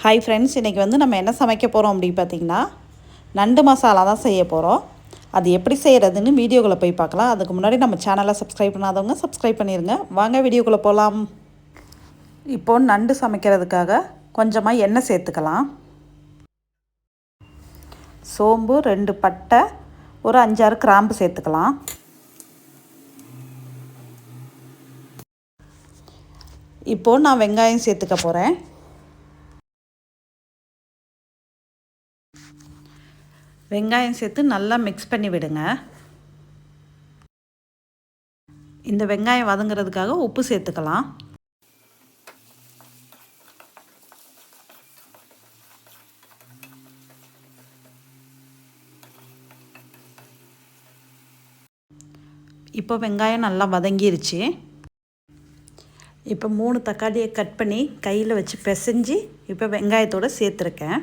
Hi friends இன்றைக்கி வந்து நம்ம என்ன சமைக்க போகிறோம் அப்படின்னு பார்த்தீங்கன்னா நண்டு மசாலா தான் செய்ய போகிறோம் அது எப்படி செய்கிறதுன்னு வீடியோக்குள்ளே போய் பார்க்கலாம். அதுக்கு முன்னாடி நம்ம சேனலை சப்ஸ்கிரைப் பண்ணாதவங்க சப்ஸ்கிரைப் பண்ணிடுங்க வாங்க வீடியோக்குள்ளே போகலாம் இப்போது நண்டு சமைக்கிறதுக்காக கொஞ்சமாக எண்ணெய் சேர்த்துக்கலாம். சோம்பு ரெண்டு பட்டை ஒரு அஞ்சாறு கிராம்பு சேர்த்துக்கலாம். இப்போது நான் வெங்காயம் சேர்த்துக்க போகிறேன் வெங்காயம் சேர்த்து நல்லா மிக்ஸ் பண்ணி விடுங்க. இந்த வெங்காயம் வதங்குறதுக்காக உப்பு சேர்த்துக்கலாம். இப்போ வெங்காயம் நல்லா வதங்கிருச்சு. இப்போ மூணு தக்காளியை கட் பண்ணி கையில் வச்சு பிசைஞ்சு இப்போ வெங்காயத்தோடு சேர்த்துருக்கேன்.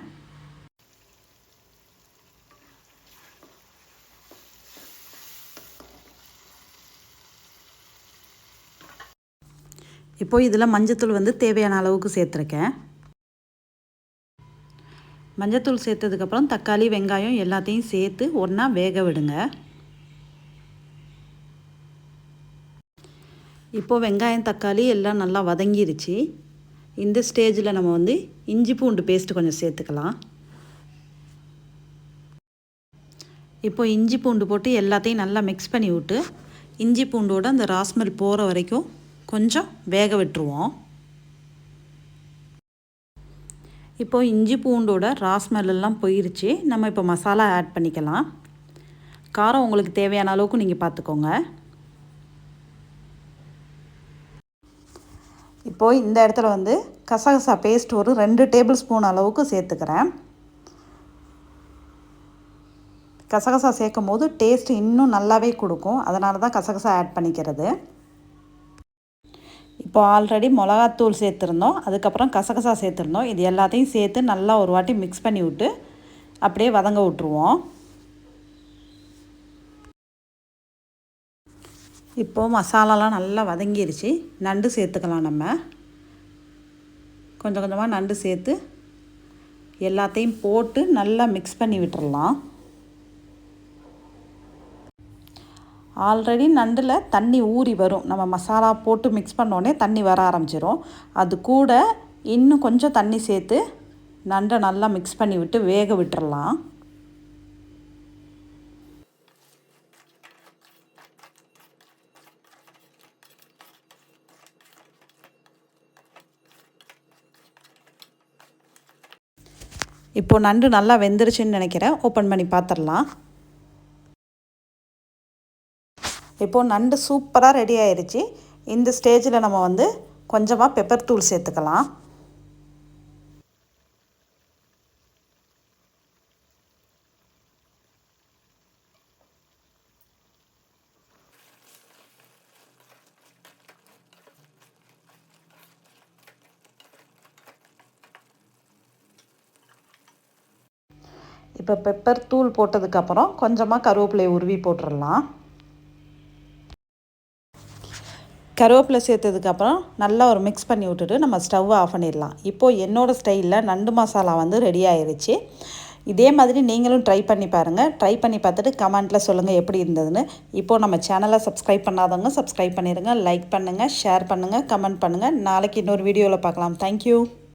இப்போது இதில் மஞ்சத்தூள் வந்து தேவையான அளவுக்கு சேர்த்துருக்கேன். மஞ்சத்தூள் சேர்த்ததுக்கப்புறம் தக்காளி வெங்காயம் எல்லாத்தையும் சேர்த்து ஒன்றா வேக விடுங்க. இப்போது வெங்காயம் தக்காளி எல்லாம் நல்லா வதங்கிருச்சு. இந்த ஸ்டேஜில் நம்ம வந்து இஞ்சி பூண்டு பேஸ்ட்டு கொஞ்சம் சேர்த்துக்கலாம். இப்போ இஞ்சி பூண்டு போட்டு எல்லாத்தையும் நல்லா மிக்ஸ் பண்ணி விட்டு இஞ்சி பூண்டோட அந்த ராஸ்மெல் போகிற வரைக்கும் கொஞ்சம் வேக விட்டுருவோம். இப்போது இஞ்சி பூண்டோட ராஸ்மெல்லாம் போயிருச்சு. நம்ம இப்போ மசாலா ஆட் பண்ணிக்கலாம். காரம் உங்களுக்கு தேவையான அளவுக்கு நீங்கள் பார்த்துக்கோங்க. இப்போது இந்த இடத்துல வந்து கசகசா பேஸ்ட் ஒரு ரெண்டு டேபிள் ஸ்பூன் அளவுக்கு சேர்த்துக்கிறேன். கசகசா சேர்க்கும் போது டேஸ்ட் இன்னும் நல்லாவே கொடுக்கும். அதனால தான் கசகசா ஆட் பண்ணிக்கிறது. இப்போ ஆல்ரெடி மிளகாத்தூள் சேர்த்துருந்தோம். அதுக்கப்புறம் கசகசா சேர்த்துருந்தோம். இது எல்லாத்தையும் சேர்த்து நல்லா ஒரு வாட்டி மிக்ஸ் பண்ணி விட்டு அப்படியே வதங்க விட்ருவோம் இப்போது மசாலாலாம் நல்லா வதங்கிருச்சு. நண்டு சேர்த்துக்கலாம் நம்ம. கொஞ்சம் கொஞ்சமாக நண்டு சேர்த்து எல்லாத்தையும் போட்டு நல்லா மிக்ஸ் பண்ணி விட்டுறலாம். ஆல்ரெடி நண்டில் தண்ணி ஊறி வரும். நம்ம மசாலா போட்டு மிக்ஸ் பண்ணோடனே தண்ணி வர ஆரம்பிச்சிரும். அது கூட இன்னும் கொஞ்சம் தண்ணி சேர்த்து நண்டை நல்லா மிக்ஸ் பண்ணி விட்டு வேக விட்டுறலாம். இப்போது நண்டு நல்லா வெந்துருச்சுன்னு நினைக்கிறேன். ஓப்பன் பண்ணி பார்த்துடலாம். இப்போது நண்டு சூப்பராக ரெடி ஆயிடுச்சு இந்த ஸ்டேஜில் நம்ம வந்து கொஞ்சமாக பெப்பர் தூள் சேர்த்துக்கலாம். இப்போ பெப்பர் தூள் போட்டதுக்கப்புறம் கொஞ்சமாக கருவேப்பிலையை உருவி போட்டுடலாம் கருவேப்பிலை சேர்த்ததுக்கப்புறம் நல்லா ஒரு மிக்ஸ் பண்ணி விட்டுட்டு நம்ம ஸ்டவ்வை ஆஃப் பண்ணிடலாம். இப்போது என்னோடய ஸ்டைலில் நண்டு மசாலா வந்து ரெடி ஆயிடுச்சு இதே மாதிரி நீங்களும் ட்ரை பண்ணி பாருங்கள் ட்ரை பண்ணி பார்த்துட்டு கமெண்ட்டில் சொல்லுங்கள் எப்படி இருந்ததுன்னு. இப்போது நம்ம சேனலை சப்ஸ்கிரைப் பண்ணாதவங்க சப்ஸ்கிரைப் பண்ணிடுங்க லைக் பண்ணுங்கள் ஷேர் பண்ணுங்கள் கமெண்ட் பண்ணுங்கள் நாளைக்கு இன்னொரு வீடியோவில் பார்க்கலாம். தேங்க்யூ